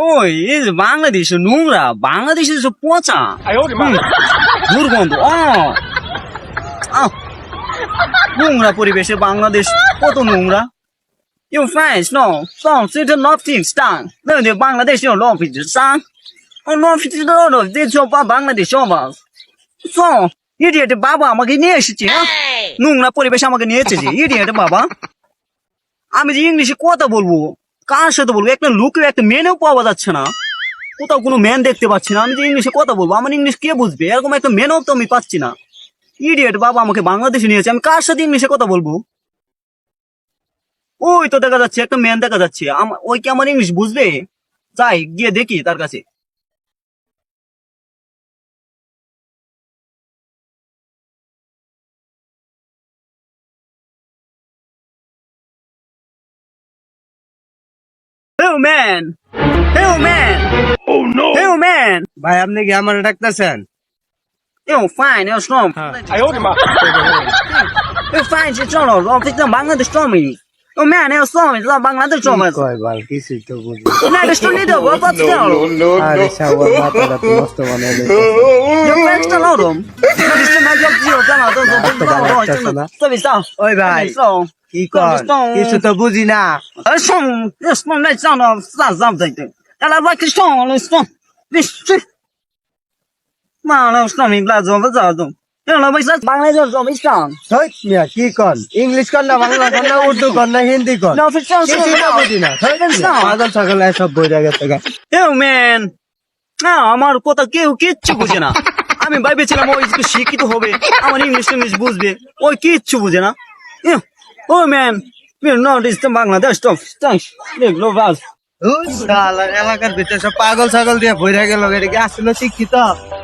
ওই এই যে বাংলাদেশে নোংরা বাংলাদেশে যে পচা দুর্গন্ধ ও নোংরা পরিবেশে বাংলাদেশ কত নোংরা You fans know songs into nothing stung. Then the Bangladesh your love is sung. Oh no, it's not of this your Bangladesh of So, idiot বাবা আমাকে নিয়ে এসেছে নোংরা পরিবেশ আমাকে নিয়ে এসেছে ইডিয়েট বাবা আমি যে ইংলিশে কথা বলব কার সাথে বলব? একটা লুকেও একটা মেনেও পাওয়া যাচ্ছে না। কোথাও কোনো ম্যান দেখতে পাচ্ছি না। আমি যে ইংলিশে কথা বলব, আমার ইংলিশ কে বুঝবে? এরকম একটা মেনও তো আমি পাচ্ছি না। ইডিয়েট বাবা আমাকে বাংলাদেশে নিয়েছে আমি কার সাথে ইংলিশে কথা বলব? ওই তো দেখা যাচ্ছে, একটা ম্যান দেখা যাচ্ছে। আমার ওই কি আমার ইংলিশ বুঝবে? যাই, গিয়ে দেখি তার কাছে। Human human oh no human ভাই আপনি কি আমার ডাকতেছেন you fine you strong I hold মা ইউ ফাইন সে চলো অফিস না Bangladesh stormy oh man you stormy লা বাংলাদেশ স্ট্রমি কয় ভালো কিছু তো বুঝি না এটা স্ট্রমি দাও বাবা তো দাও আরে শাওয়ার মাথাটা নষ্ট মানে you fine strong loud you stormy my job Jio জানা তো তো তো তো তো তো তো তো তো তো কি কর কিছু তো বুঝি না। কৃষ্ণ নাই কৃষ্ণ কি ইংলিশ উর্দু হিন্দি বুঝি না সব বই না আমার কথা কেউ কিচ্ছু বুঝে না। আমি ভাবেছিলাম ওই শিক্ষিত হবে আমার ইংলিশ ইংলিশ বুঝবে ওই কিচ্ছু বুঝে না। ও man not is Bangladesh top দেখল বাস ওই শালা, এলাকার ভিতরে সব পাগল ছাগল দিয়ে ভরে গেল। এটা কি আসলে শিক্ষিত?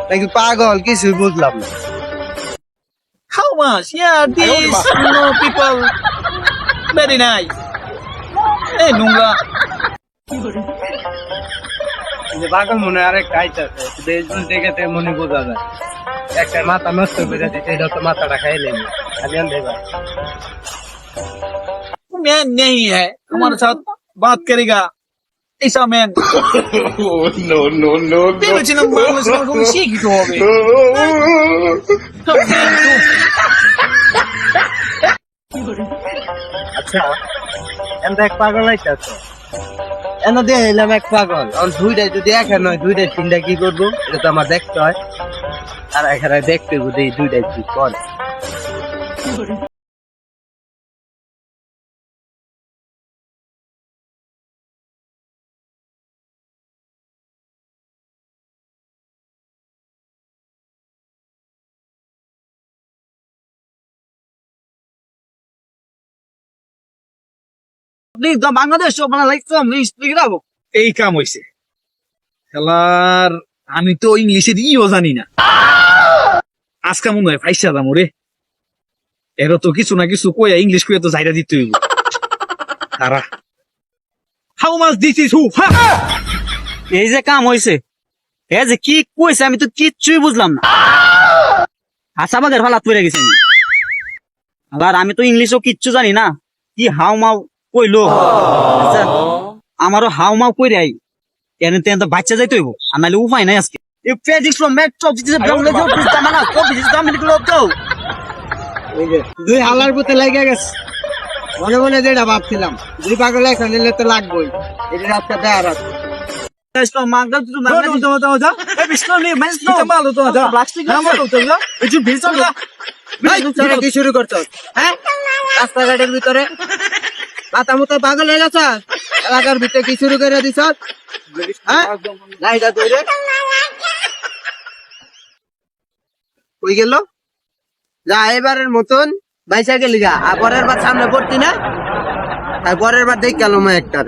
নাকি পাগল? কিছুই বুঝলাম না। How much? Yeah, these know, people. Very nice. Hey, নোংরা যে পাগল মনে হয় আরেকটা আইতাছে দেশগুলো দেখে তো মনে বোঝা যায়। একটা মাথা নষ্ট করে দিতে এটা তো মাথাটা খাই নেই খালি আন मैं नहीं है हमारे साथ बात करेगा ऐसा man Oh no no no ভেবেছিলাম বাংলাদেশ এরকম শিক্ষিত হবে আচ্ছা এমন এক পাগল আইতাছে এনে দিয়ে এলাম এক পাগল আর দুইটাই যদি একা নয় দুইটাই তিনটা কি করবো এটা তো আমার দেখতে হয় আর এখানে দেখতে বুঝি এই দুইটাই কি করে বাংলাদেশ এই কাম হইছে। খেলার, আমি তো ইংলিশের ইও জানি না। আজকে মনে হয় ফাইসা দাম রে। এরও তো কিছু না কিছু কইয়া ইংলিশ কইয়া তো যাইরা দিতে হইব। তারা হাউ মাছ দিস ইস হু এই যে কাম হয়েছে এ যে কি কইছে আমি তো কিচ্ছুই বুঝলাম না। আশা বাগের ফালাত পড়ে গেছে। আবার আমি তো ইংলিশও কিচ্ছু জানি না। কি হাও মাও কইলো আচ্ছা, আমারও হাও মাও কই রাই এনে তেন তো বাচ্চা যাইতে হইব আর নাহলে উপায় নাই আজকে ফ্রম ম্যাট টপ দিতে ব্রাউন লেগে উঠছে জামানা তো বিজিস দামিনি গুলো তো এই যে দুই হালার পুঁতে লেগে গেছে মনে মনে যেটা ভাবছিলাম দুই পাগল এখন নিলে তো লাগবেই এটা রাস্তা. E. E হ্যাঁ রাস্তাঘাটের ভিতরে মাথা মতো পাগল হয়ে গেছ? এলাকার ভিতরে কি শুরু করে দিছ? হ্যাঁ? কই গেল? যা, এবারের মতন বাইসা গেলি আর পরের বার সামনে পড়তি না? আর পরের বার দেখ গেল মা একটা